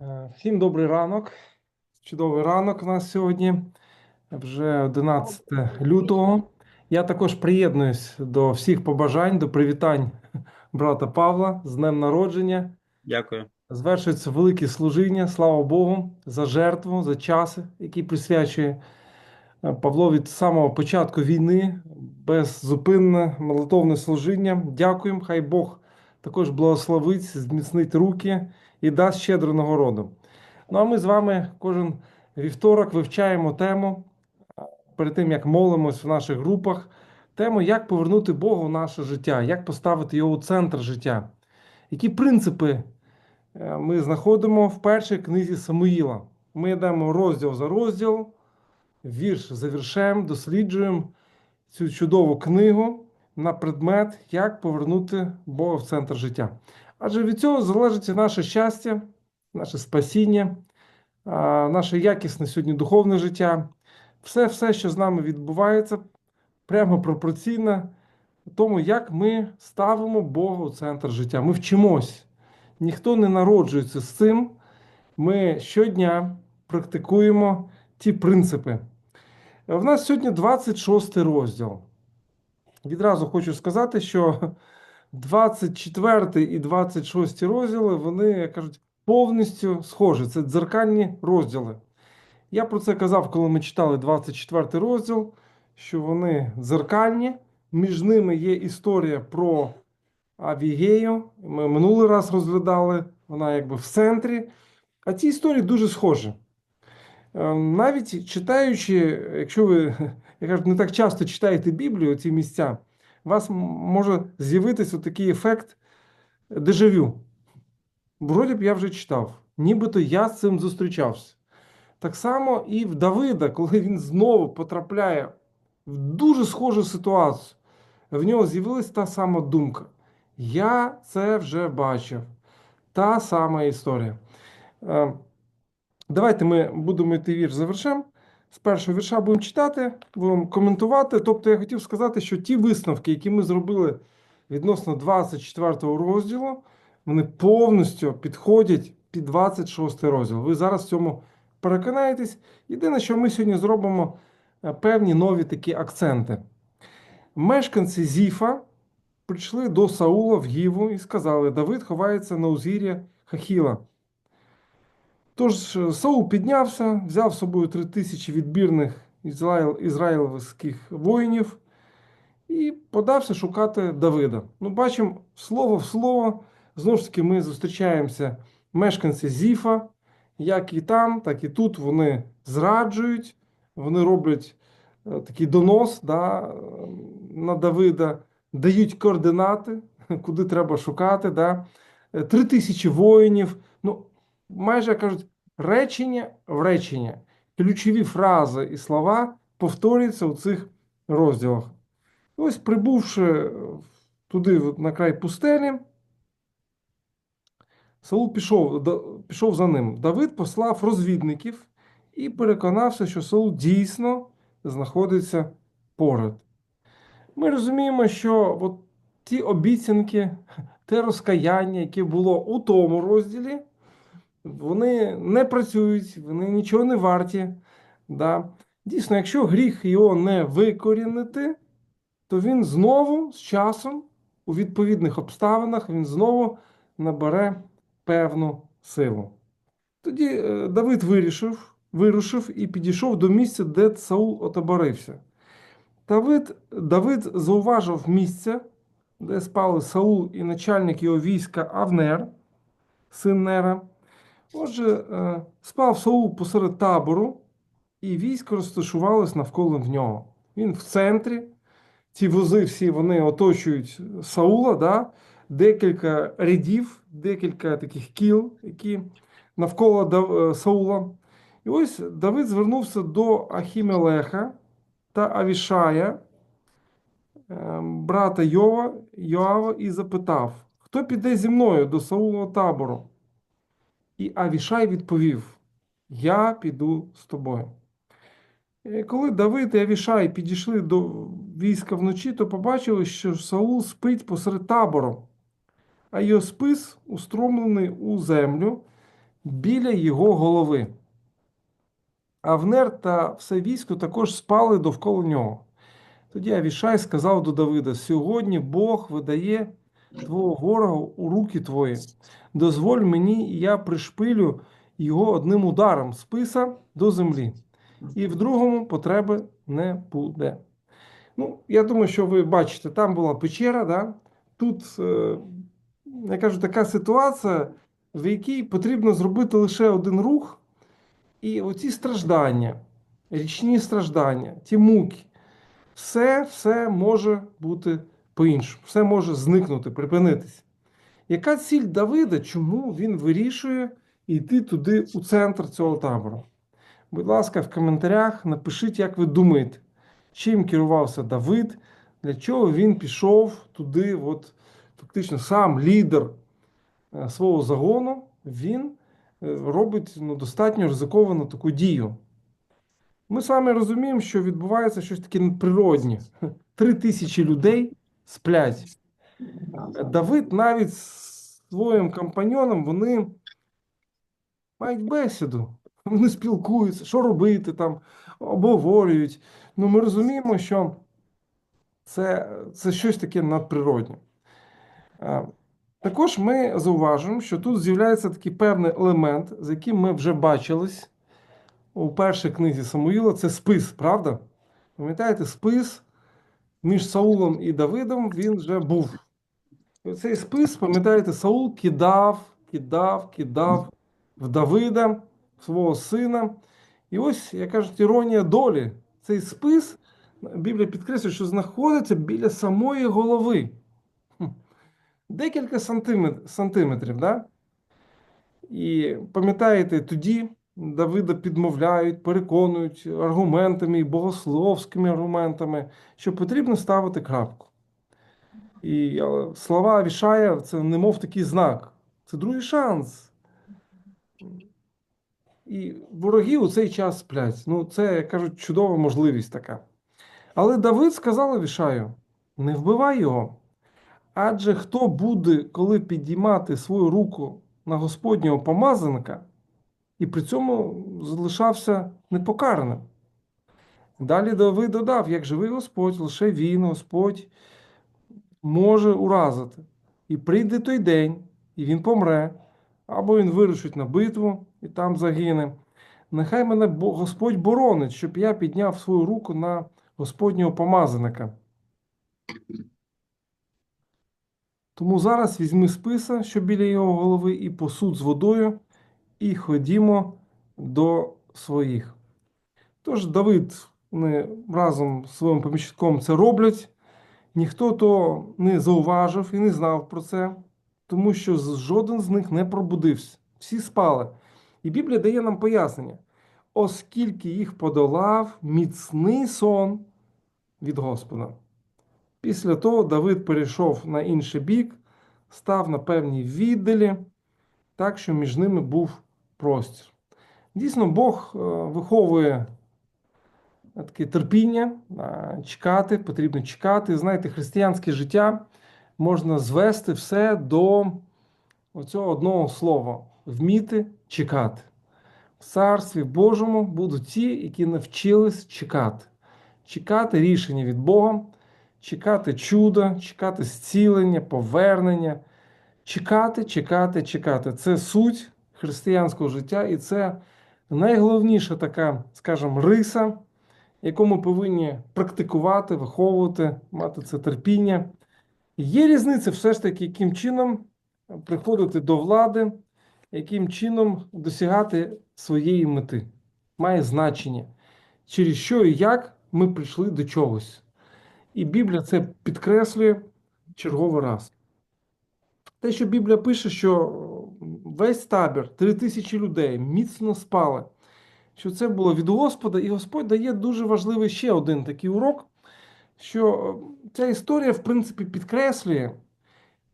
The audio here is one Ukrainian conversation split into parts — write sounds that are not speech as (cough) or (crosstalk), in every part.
Е, Всім добрий ранок. Чудовий ранок у нас сьогодні, вже 11 лютого. Я також приєднуюсь до всіх побажань, до привітань брата Павла з днем народження. Дякую. Звершується велике служіння, слава Богу, за жертву, за час, який присвячує е, Павло від самого початку війни, беззупинне молитовне служіння. Дякуємо, хай Бог також благословить, зміцнить руки і дасть щедру нагороду. Ну а ми з вами кожен вівторок вивчаємо тему перед тим, як молимось в наших групах. Тему, як повернути Богу в наше життя, як поставити його у центр життя. Які принципи е, ми знаходимо в першій книзі Самуїла. Ми йдемо розділ за розділ, вірш за віршем, досліджуємо цю чудову книгу на предмет, як повернути Бога в центр життя. Адже від цього залежить наше щастя, наше спасіння, наше якісне сьогодні духовне життя. Все, все, що з нами відбувається, прямо пропорційно тому, як ми ставимо Бога у центр життя. Ми вчимось. Ніхто не народжується з цим. Ми щодня практикуємо ті принципи. В нас сьогодні 26 розділ. Відразу хочу сказати, що 24 і 26 розділи, вони, як кажуть, повністю схожі. Це дзеркальні розділи. Я про це казав, коли ми читали 24 розділ, що вони дзеркальні. Між ними є історія про Авігею. Ми минулий раз розглядали, вона якби в центрі. А ці історії дуже схожі. Е, Навіть читаючи, якщо ви (laughs) я кажу, не так часто читаєте Біблію, ці місця, у вас може з'явитися такий ефект дежавю. Вроді б я вже читав, нібито я з цим зустрічався. Так само і в Давида, коли він знову потрапляє в дуже схожу ситуацію, в нього з'явилась та сама думка. Я це вже бачив. Та сама історія. Е, Давайте ми будемо йти вірш за віршем. З першого вірша будемо читати, будемо коментувати. Тобто я хотів сказати, що ті висновки, які ми зробили відносно 24 розділу, вони повністю підходять під 26 розділ. Ви зараз в цьому переконаєтесь. Єдине, що ми сьогодні зробимо е, певні нові такі акценти. Мешканці Зіфа прийшли до Саула в Гіву і сказали: Давид ховається на узгір'я Хахіла. Тож е, Саул піднявся, взяв з собою три тисячі відбірних ізраїльських воїнів і подався шукати Давида. Ну, бачимо, слово в слово. Знову ж таки, ми зустрічаємося мешканці Зіфа, як і там, так і тут вони зраджують, вони роблять е, такий донос да, е, на Давида, дають координати, (laughs) куди треба шукати. Да. Три тисячі воїнів. Ну, майже кажуть, речення в речення. Ключові фрази і слова повторюються у цих розділах. Ось, прибувши туди от на край пустелі, Саул пішов, пішов за ним. Давид послав розвідників і переконався, що Саул дійсно знаходиться поряд. Ми розуміємо, що от ті обіцянки, те розкаяння, яке було у тому розділі, вони не працюють, вони нічого не варті. Да. Дійсно, якщо гріх його не викорінити, то він знову з часом, у відповідних обставинах, він знову набере певну силу. Тоді е, Давид вирішив, вирушив і підійшов до місця, де Саул отоборився. Давид, Давид зауважив місце, де спали Саул і начальник його війська Авнер, син Нера. Отже, е, спав Саул посеред табору, і військо розташувалось навколо нього. Він в центрі. Ці вози всі вони оточують Саула, да? декілька рядів, декілька таких кіл, які навколо е, Саула. І ось Давид звернувся до Ахімелеха та Авішая, е, брата Йова, Йоава, і запитав: Хто піде зі мною до Саулового табору? І Авішай відповів: Я піду з тобою. Коли Давид і Авішай підійшли до війська вночі, то побачили, що Саул спить посеред табору, а його спис устромлений у землю. біля його голови. Авнер та все військо також спали довкола нього. Тоді Авішай сказав до Давида: Сьогодні Бог видає твого ворога у руки твої. Дозволь мені, і я пришпилю його одним ударом списа до землі, і в другому потреби не буде. Ну, я думаю, що ви бачите, там була печера, да? тут, е, я кажу, така ситуація, в якій потрібно зробити лише один рух, і оці страждання, річні страждання, ті муки, все, все може бути по-іншому, все може зникнути, припинитися. Яка ціль Давида, чому він вирішує йти туди у центр цього табору? Будь ласка, в коментарях напишіть, як ви думаєте, чим керувався Давид, для чого він пішов туди, от фактично сам лідер е, свого загону, він е, робить ну, достатньо ризиковану таку дію. Ми вами розуміємо, що відбувається щось таке надприроднє. Три тисячі людей сплять. Давид навіть з своїм компаньоном вони мають бесіду. Вони спілкуються, що робити там, обговорюють. Ну, ми розуміємо, що це, це щось таке надприродне. Також ми зауважуємо, що тут з'являється такий певний елемент, з яким ми вже бачились у першій книзі Самуїла, це спис, правда? Пам'ятаєте, спис між Саулом і Давидом він вже був. Цей спис, пам'ятаєте, Саул кидав, кидав, кидав в Давида, свого сина. І ось, як кажуть, іронія долі. Цей спис, Біблія підкреслює, що знаходиться біля самої голови. Декілька сантиметрів, сантиметрів да? І пам'ятаєте, тоді Давида підмовляють, переконують аргументами і богословськими аргументами, що потрібно ставити крапку. І е, слова Авішая це немов такий знак. Це другий шанс. І вороги у цей час сплять. Ну, це, як кажуть, чудова можливість така. Але Давид сказав Авішаю: не вбивай його. Адже хто буде, коли підіймати свою руку на Господнього помазаника, і при цьому залишався непокараним. Далі Давид додав: як живий Господь, лише він, Господь, може уразити. І прийде той день, і він помре, або він вирушить на битву і там загине. Нехай мене Господь боронить, щоб я підняв свою руку на Господнього помазаника. Тому зараз візьми списа, що біля його голови, і посуд з водою, і ходімо до своїх. Тож Давид вони разом з своїм помічником це роблять. Ніхто то не зауважив і не знав про це, тому що жоден з них не пробудився. Всі спали. І Біблія дає нам пояснення, оскільки їх подолав міцний сон від Господа. Після того Давид перейшов на інший бік, став на певній віддалі, так що між ними був простір. Дійсно, Бог е, виховує таке терпіння, е, чекати, потрібно чекати. Знаєте, християнське життя можна звести все до оцього одного слова: вміти чекати. В Царстві Божому будуть ті, які навчились чекати. Чекати рішення від Бога, чекати чуда, чекати зцілення, повернення. Чекати, чекати, чекати. Це суть християнського життя, і це найголовніша така, скажімо, риса, яку ми повинні практикувати, виховувати, мати це терпіння. Є різниця все ж таки, яким чином приходити до влади, яким чином досягати своєї мети. Має значення, через що і як ми прийшли до чогось. І Біблія це підкреслює черговий раз. Те, що Біблія пише, що весь табір, три тисячі людей міцно спали, що це було від Господа, і Господь дає дуже важливий ще один такий урок, що ця історія, в принципі, підкреслює,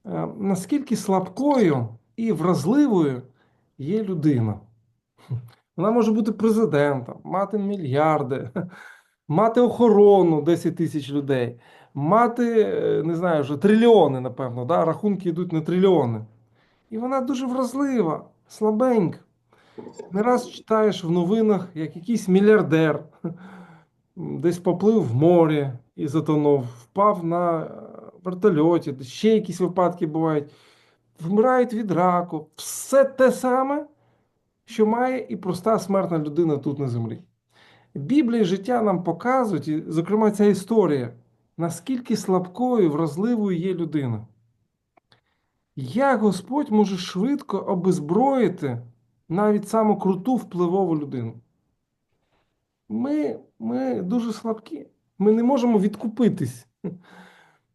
е, наскільки слабкою і вразливою є людина. Вона може бути президентом, мати мільярди, мати охорону 10 тисяч людей, мати, е, не знаю, вже трильйони, напевно, да? рахунки йдуть на трильйони. І вона дуже вразлива, слабенька. Не раз читаєш в новинах, як якийсь мільярдер десь поплив в морі і затонув, впав на е, вертольоті, ще якісь випадки бувають, вмирають від раку. Все те саме, що має і проста смертна людина тут на землі. Біблія життя нам показують, і, зокрема, ця історія, наскільки слабкою, вразливою є людина. Як Господь може швидко обезброїти навіть саму круту впливову людину? Ми, ми дуже слабкі. Ми не можемо відкупитись. (laughs)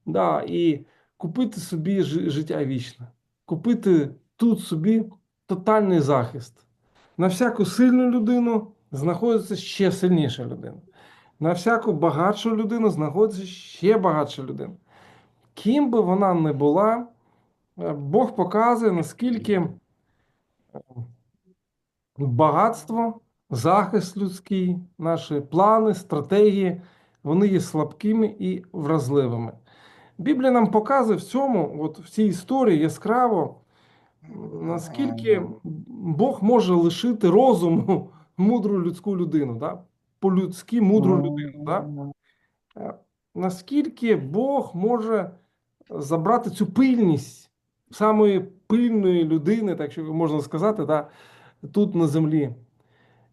Да, і купити собі життя вічне, купити тут собі тотальний захист. На всяку сильну людину знаходиться ще сильніша людина. На всяку багатшу людину знаходиться ще багатша людина. Ким би вона не була, Бог показує, наскільки е, багатство, захист людський, наші плани, стратегії, вони є слабкими і вразливими. Біблія нам показує в цьому, от в цій історії яскраво, наскільки Бог може лишити розуму (laughs) мудру людську людину, да? по-людськи мудру людину. Да? Е, Наскільки Бог може забрати цю пильність самої пильної людини, так що можна сказати, да, тут на землі.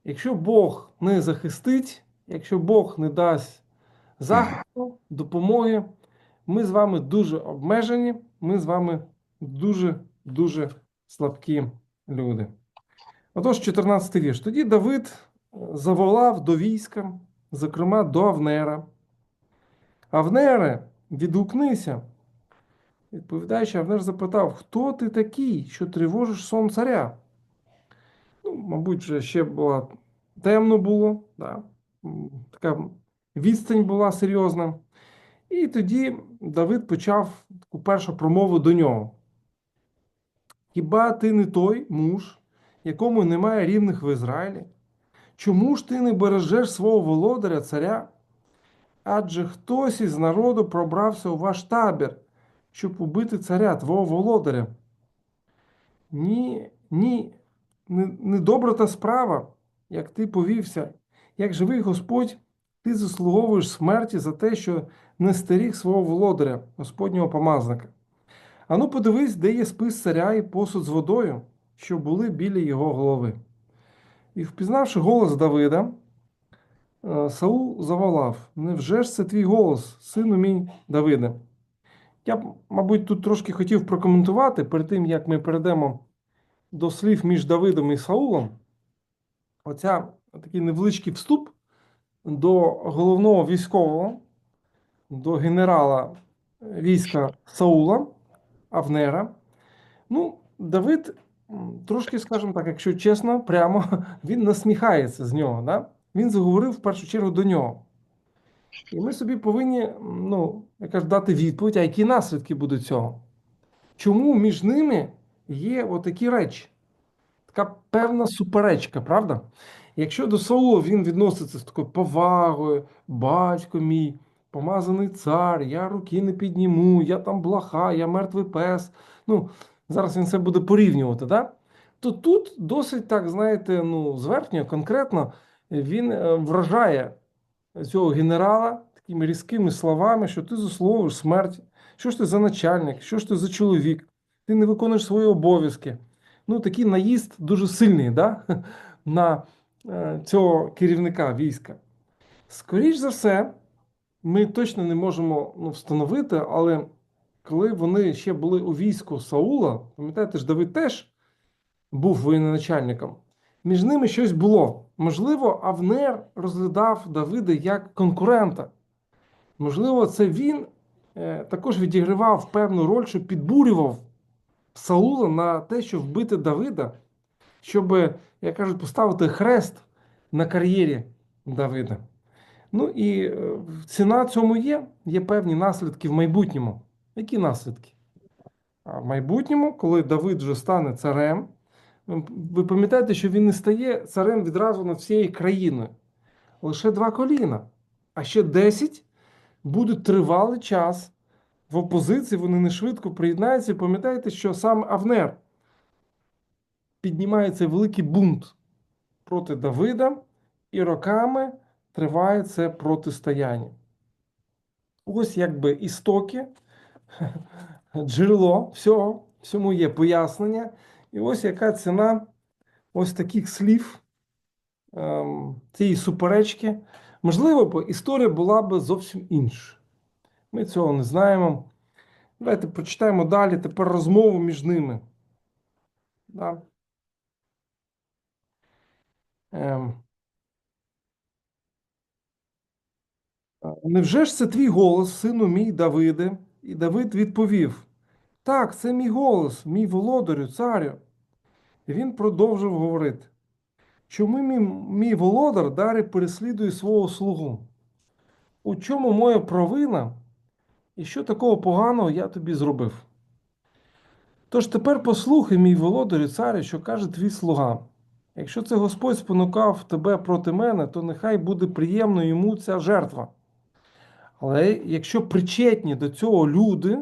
Якщо Бог не захистить, якщо Бог не дасть захисту, допомоги, ми з вами дуже обмежені, ми з вами дуже-дуже слабкі люди. Отож, 14 вірш. Тоді Давид е, заволав до війська, зокрема до Авнера. Авнере, відгукнися. Відповідаючи, Авнер запитав, хто ти такий, що тривожиш сон царя? Ну, мабуть, вже ще було темно було, да. така відстань була серйозна. І тоді Давид почав таку першу промову до нього. Хіба ти не той муж, якому немає рівних в Ізраїлі? Чому ж ти не бережеш свого володаря, царя? Адже хтось із народу пробрався у ваш табір, щоб убити царя, твого володаря. Ні, ні, не, не та справа, як ти повівся, як живий Господь, ти заслуговуєш смерті за те, що не стеріг свого володаря, Господнього помазника. Ану, подивись, де є спис царя і посуд з водою, що були біля його голови. І впізнавши голос Давида, е, Саул заволав: Невже ж це твій голос, сину мій Давиде? Я б, мабуть, тут трошки хотів прокоментувати перед тим, як ми перейдемо до слів між Давидом і Саулом. Оця такий невеличкий вступ до головного військового, до генерала війська Саула, Авнера. Ну, Давид, трошки, скажімо так, якщо чесно, прямо (laughs) він насміхається з нього. Да? Він заговорив в першу чергу до нього. І ми собі повинні, ну, я кажу, дати відповідь, а які наслідки будуть цього? Чому між ними є отакі речі? Така певна суперечка, правда? Якщо до Саула він відноситься з такою повагою, батько мій, помазаний цар, я руки не підніму, я там блаха, я мертвий пес. Ну, зараз він це буде порівнювати, да? то тут досить так, знаєте, ну, зверхньо, конкретно він е, вражає цього генерала такими різкими словами, що ти заслуговуєш смерті. Що ж ти за начальник, що ж ти за чоловік, ти не виконуєш свої обов'язки. Ну, такий наїзд дуже сильний да? (laughs) на е, цього керівника війська. Скоріш за все, ми точно не можемо ну, встановити, але коли вони ще були у війську Саула, пам'ятаєте ж, Давид теж був воєначальником, між ними щось було. Можливо, Авнер розглядав Давида як конкурента. Можливо, це він е, також відігравав певну роль, що підбурював Саула на те, щоб вбити Давида, щоб, як кажуть, поставити хрест на кар'єрі Давида. Ну і е, ціна цьому є, є певні наслідки в майбутньому. Які наслідки? А в майбутньому, коли Давид вже стане царем, ви пам'ятаєте, що він не стає царем відразу над всією країною. Лише два коліна. А ще 10 будуть тривалий час в опозиції, вони не швидко приєднаються. Пам'ятаєте, що сам Авнер піднімається великий бунт проти Давида, і роками триває це протистояння. Ось якби істоки, (laughs) джерело всього, всьому є пояснення. І ось яка ціна ось таких слів ем, цієї суперечки. Можливо, історія була б зовсім інша. Ми цього не знаємо. Давайте прочитаємо далі тепер розмову між ними. Да. Ем. Невже ж це твій голос, сину мій Давиде? І Давид відповів: Так, це мій голос, мій володарю, царю. Він продовжив говорити: Чому мій, мій володар дарі переслідує свого слугу? У чому моя провина? І що такого поганого я тобі зробив? Тож тепер послухай, мій володарю, царю, що каже твій слуга. Якщо це Господь спонукав тебе проти мене, то нехай буде приємно йому ця жертва. Але якщо причетні до цього люди,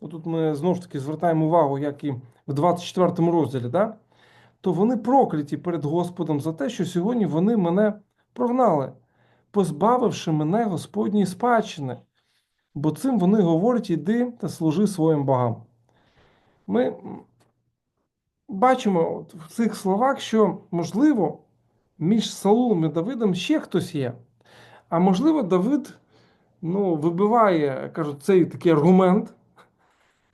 то тут ми знову ж таки звертаємо увагу, як і в 24 розділі, да? то вони прокляті перед Господом за те, що сьогодні вони мене прогнали, позбавивши мене Господньої спадщини. Бо цим вони говорять: іди та служи своїм богам. Ми бачимо в цих словах, що, можливо, між Саулом і Давидом ще хтось є. А можливо, Давид ну, вибиває, кажуть, цей такий аргумент,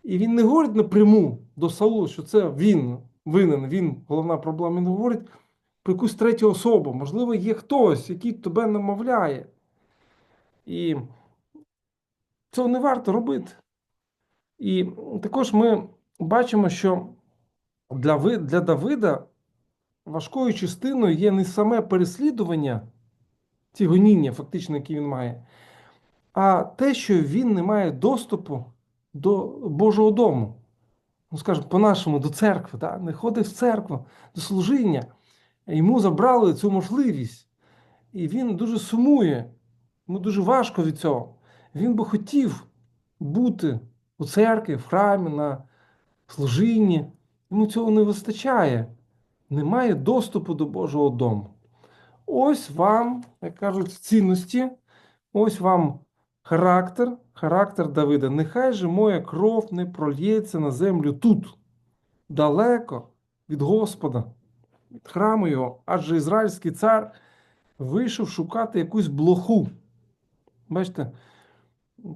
і він не говорить напряму до Саула, що це він винен, він головна проблема. Він говорить про якусь третю особу. Можливо, є хтось, який тебе намовляє. І цього не варто робити. І також ми бачимо, що для для Давида важкою частиною є не саме переслідування, ці гоніння, фактично, які він має, а те, що він не має доступу до Божого дому. Ну, скажімо, по-нашому, до церкви, да? не ходить в церкву, до служіння. Йому забрали цю можливість. І він дуже сумує, йому дуже важко від цього. Він би хотів бути у церкві, в храмі, на служінні. Йому цього не вистачає. Немає доступу до Божого дому. Ось вам, як кажуть, цінності, ось вам характер, характер Давида. Нехай же моя кров не прольється на землю тут, далеко від Господа, від храму його, адже ізраїльський цар вийшов шукати якусь блоху. Бачите,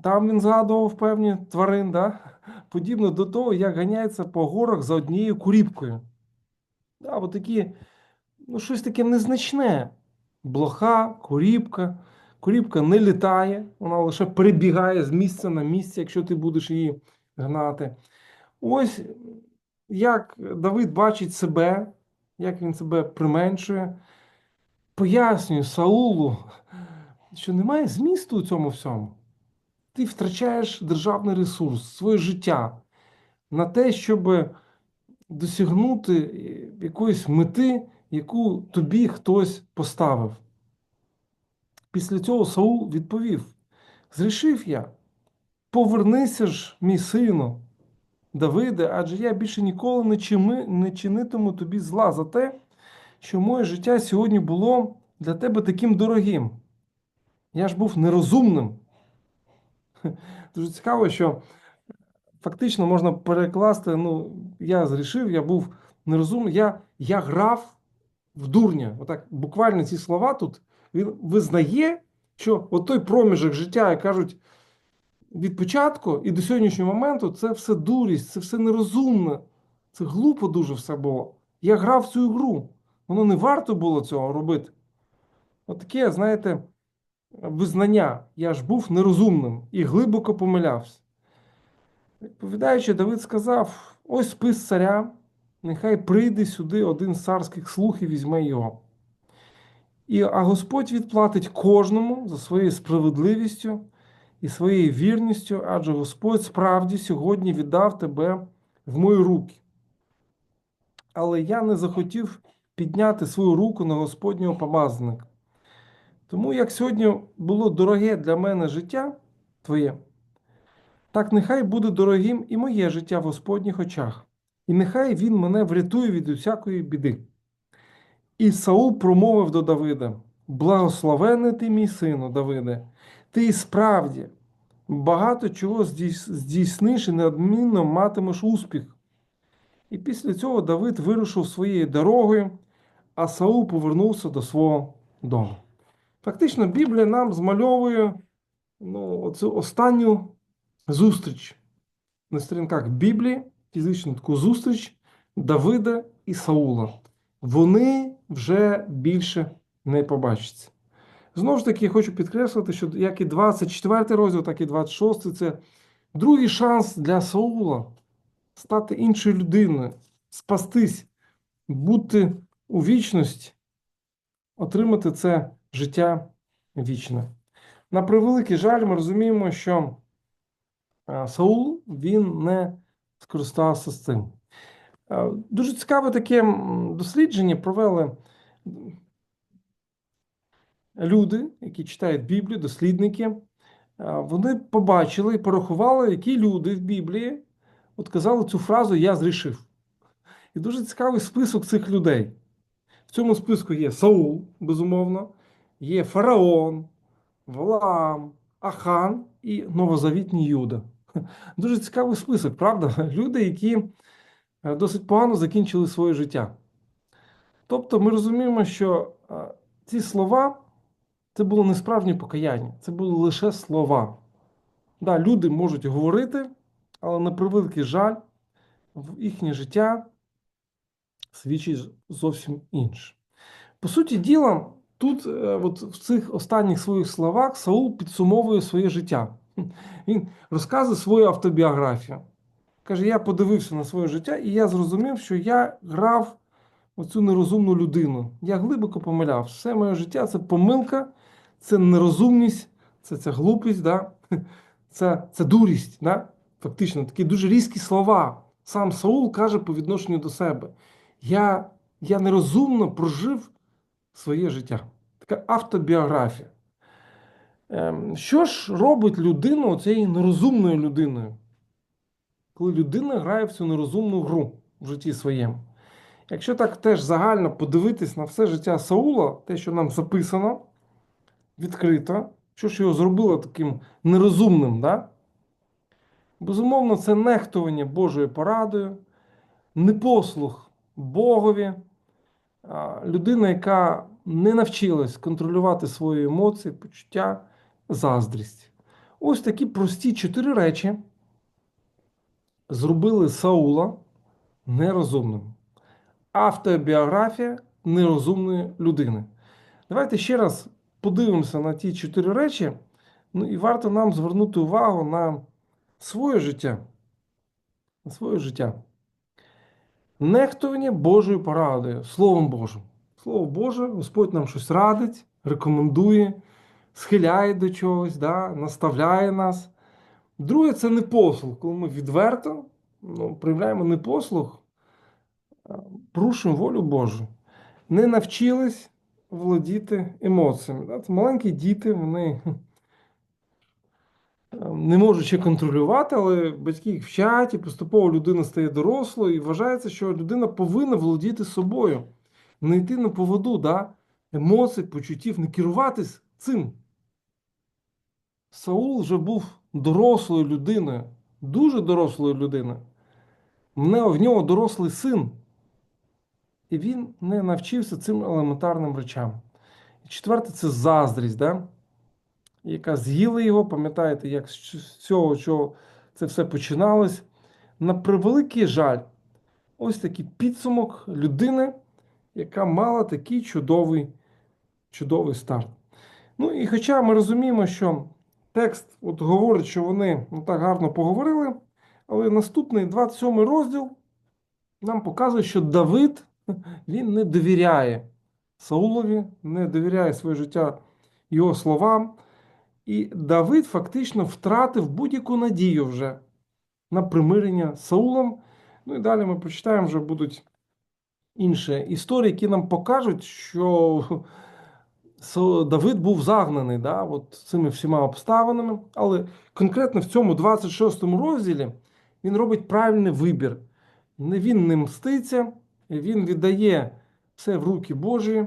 там він згадував певні тварин, да? подібно до того, як ганяється по горах за однією куріпкою. Да, такі, ну, щось таке незначне. Блоха, куріпка. Куріпка не літає, вона лише перебігає з місця на місце, якщо ти будеш її гнати. Ось як Давид бачить себе, як він себе применшує, пояснює Саулу, що немає змісту у цьому всьому. Ти втрачаєш державний ресурс, своє життя на те, щоб досягнути якоїсь мети, яку тобі хтось поставив. Після цього Саул відповів: Зрішив я, повернися ж, мій сину, Давиде, адже я більше ніколи не, чими, не чинитиму тобі зла за те, що моє життя сьогодні було для тебе таким дорогим. Я ж був нерозумним. (laughs) Дуже цікаво, що фактично можна перекласти: ну, я зрішив, я був нерозумний, я я грав в дурня. Отак, буквально ці слова тут він визнає, що от той проміжок життя, як кажуть, від початку і до сьогоднішнього моменту це все дурість, це все нерозумно, це глупо дуже все було. Я грав в цю гру. Воно не варто було цього робити. От знаєте, визнання. Я ж був нерозумним і глибоко помилявся. Відповідаючи, Давид сказав: ось спис царя, нехай прийде сюди один з царських слуг і візьме його. І, А Господь відплатить кожному за своєю справедливістю і своєю вірністю, адже Господь справді сьогодні віддав тебе в мої руки. Але я не захотів підняти свою руку на Господнього помазника. Тому як сьогодні було дороге для мене життя Твоє, так нехай буде дорогим і моє життя в Господніх очах. і нехай він мене врятує від усякої біди. І Саул промовив до Давида: Благословений ти, мій сину, Давиде, ти і справді багато чого здійсниш і неодмінно матимеш успіх. І після цього Давид вирушив своєю дорогою, а Саул повернувся до свого дому. Фактично, Біблія нам змальовує ну, оцю останню зустріч на сторінках Біблії, фізичну таку зустріч Давида і Саула. Вони вже більше не побачаться. Знову ж таки, я хочу підкреслити, що як і 24 розділ, так і 26 це другий шанс для Саула стати іншою людиною, спастись, бути у вічності, отримати це життя вічне. На превеликий жаль, ми розуміємо, що е, Саул він не скористався з цим. Е, Дуже цікаве таке дослідження провели люди, які читають Біблію, дослідники. Е, Вони побачили і порахували, які люди в Біблії от казали цю фразу Я зрішив. І дуже цікавий список цих людей. В цьому списку є Саул, безумовно, є Фараон, Валаам, Ахан і новозавітній Юда. Дуже цікавий список, правда? Люди, які досить погано закінчили своє життя. Тобто ми розуміємо, що е, ці слова це було не справжнє покаяння, це були лише слова. Да, люди можуть говорити, але на превеликий жаль, в їхнє життя свідчить зовсім інше. По суті діла, тут, е, от в цих останніх своїх словах, Саул підсумовує своє життя. Він розказує свою автобіографію. Каже: я подивився на своє життя, і я зрозумів, що я грав оцю нерозумну людину. Я глибоко помиляв. Все моє життя це помилка, це нерозумність, це ця глупість, да? (laughs) це, це дурість. Да? Фактично, такі дуже різкі слова. Сам Саул каже по відношенню до себе: Я, я нерозумно прожив своє життя. Така автобіографія. Ем, Що ж робить людину цією нерозумною людиною? Коли людина грає в цю нерозумну гру в житті своєму. Якщо так теж загально подивитись на все життя Саула, те, що нам записано, відкрито, що ж його зробило таким нерозумним, да? безумовно, це нехтування Божою порадою, непослух Богові, людина, яка не навчилась контролювати свої емоції, почуття, заздрість. Ось такі прості чотири речі зробили Саула нерозумним. Автобіографія нерозумної людини. Давайте ще раз подивимося на ті чотири речі. Ну і варто нам звернути увагу на своє життя. На своє життя. Нехтування Божою порадою, Словом Божим. Слово Боже, Господь нам щось радить, рекомендує, схиляє до чогось, да, наставляє нас. Друге, це непослух, коли ми відверто ну, проявляємо непослух, порушуємо волю Божу. Не навчились володіти емоціями. Це маленькі діти, вони не можуть ще контролювати, але батьки їх вчать, і поступово людина стає дорослою, і вважається, що людина повинна володіти собою, не йти на поводу да? емоцій, почуттів, не керуватись цим. Саул вже був дорослою людиною, дуже дорослою людиною. Мене в нього дорослий син. І він не навчився цим елементарним речам. І четверте це заздрість, да? яка з'їла його, пам'ятаєте, як з цього, що це все починалось. На превеликий жаль, ось такий підсумок людини, яка мала такий чудовий, чудовий старт. Ну і хоча ми розуміємо, що текст от говорить, що вони ну, так гарно поговорили, але наступний 27 розділ нам показує, що Давид (laughs) він не довіряє Саулові, не довіряє своє життя його словам. І Давид фактично втратив будь-яку надію вже на примирення з Саулом. Ну і далі ми прочитаємо, вже будуть інші історії, які нам покажуть, що Давид був загнаний да, от цими всіма обставинами. Але конкретно в цьому 26 розділі він робить правильний вибір. Він не мститься, він віддає все в руки Божі,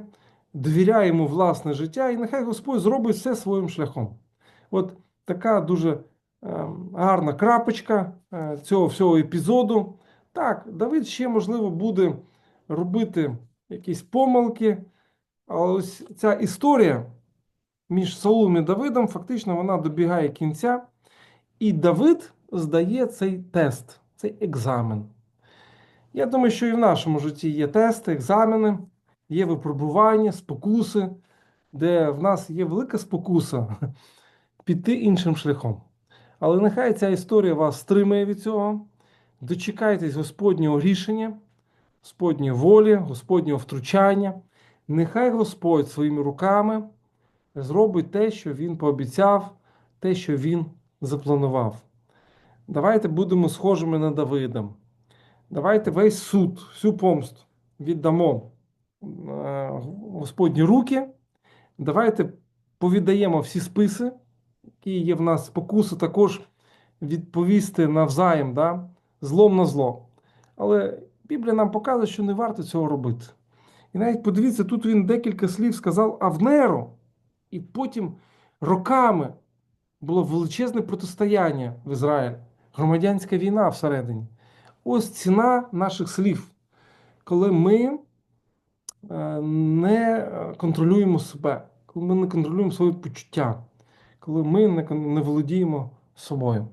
довіряє йому власне життя, і нехай Господь зробить все своїм шляхом. От така дуже е, гарна крапочка е, цього всього епізоду. Так, Давид ще, можливо, буде робити якісь помилки, але ось ця історія між Саулом і Давидом фактично вона добігає кінця, і Давид здає цей тест, цей екзамен. Я думаю, що і в нашому житті є тести, екзамени, є випробування, спокуси, де в нас є велика спокуса (laughs) піти іншим шляхом. Але нехай ця історія вас стримає від цього. Дочекайтесь Господнього рішення, Господньої волі, Господнього втручання. Нехай Господь своїми руками зробить те, що Він пообіцяв, те, що Він запланував. Давайте будемо схожими на Давидом. Давайте весь суд, всю помсту віддамо е, Господні руки. Давайте повідаємо всі списи, які є в нас спокуси, також відповісти навзаєм, да? злом на зло. Але Біблія нам показує, що не варто цього робити. І навіть подивіться, тут він декілька слів сказав Авнеру, і потім роками було величезне протистояння в Ізраїлі, громадянська війна всередині. Ось ціна наших слів, коли ми е, не контролюємо себе, коли ми не контролюємо свої почуття, коли ми не володіємо собою.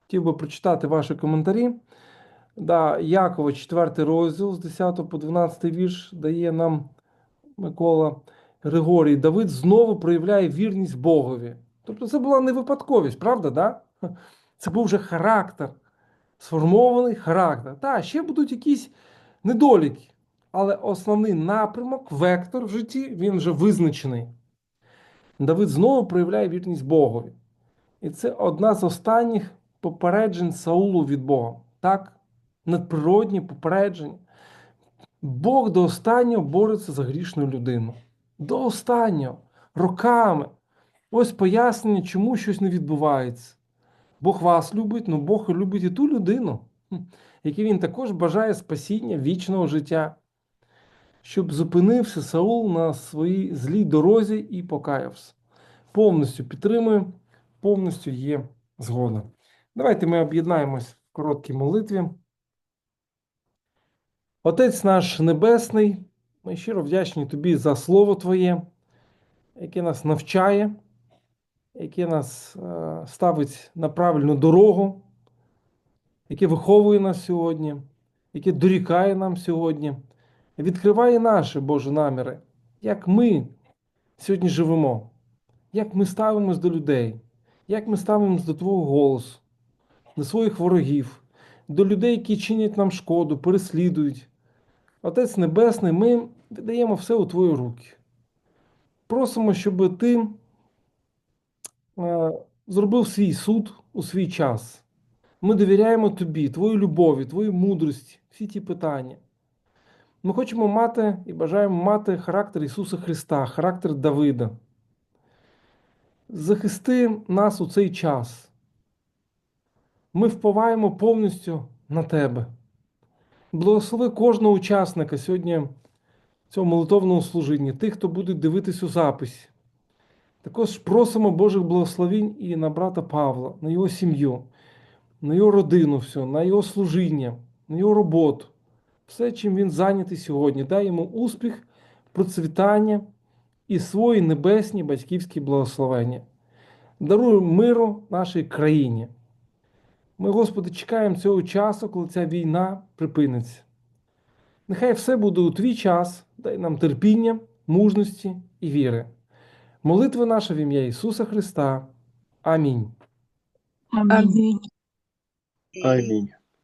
Хотів би прочитати ваші коментарі. Да, Якова, 4 розділ з 10 по 12 вірш дає нам Микола Григорій. Давид знову проявляє вірність Богові. Тобто це була не випадковість, правда? Да? (laughs) Це був вже характер, сформований характер. Так, ще будуть якісь недоліки, але основний напрямок, вектор в житті, він вже визначений. Давид знову проявляє вірність Богові. І це одна з останніх попереджень Саулу від Бога. Так? Надприродні попередження. Бог до останнього бореться за грішну людину. До останнього, роками. Ось пояснення, чому щось не відбувається. Бог вас любить, але Бог любить і ту людину, якій він також бажає спасіння вічного життя, щоб зупинився Саул на своїй злій дорозі і покаявся. Повністю підтримую, повністю є згода. Давайте ми об'єднаємось в короткій молитві. Отець наш Небесний, ми щиро вдячні Тобі за Слово Твоє, яке нас навчає, яке нас е, ставить на правильну дорогу, яке виховує нас сьогодні, яке дорікає нам сьогодні, відкриває наші Божі наміри, як ми сьогодні живемо, як ми ставимось до людей, як ми ставимось до Твого голосу, до своїх ворогів, до людей, які чинять нам шкоду, переслідують. Отець Небесний, ми віддаємо все у Твої руки. Просимо, щоб Ти е, зробив свій суд у свій час. Ми довіряємо Тобі, Твоїй любові, Твоїй мудрості, всі ті питання. Ми хочемо мати і бажаємо мати характер Ісуса Христа, характер Давида. Захисти нас у цей час. Ми впливаємо повністю на Тебе. Благослови кожного учасника сьогодні цього молитовного служіння, тих, хто буде дивитись у записі. Також просимо Божих благословінь і на брата Павла, на його сім'ю, на його родину, всю, на його служіння, на його роботу. Все, чим він зайнятий сьогодні. Дай йому успіх, процвітання і свої небесні батьківські благословення. Даруй миру нашій країні. Ми, Господи, чекаємо цього часу, коли ця війна припиниться. Нехай все буде у твій час, дай нам терпіння, мужності і віри. Молитва наша в ім'я Ісуса Христа. Амінь. Амінь. Амінь.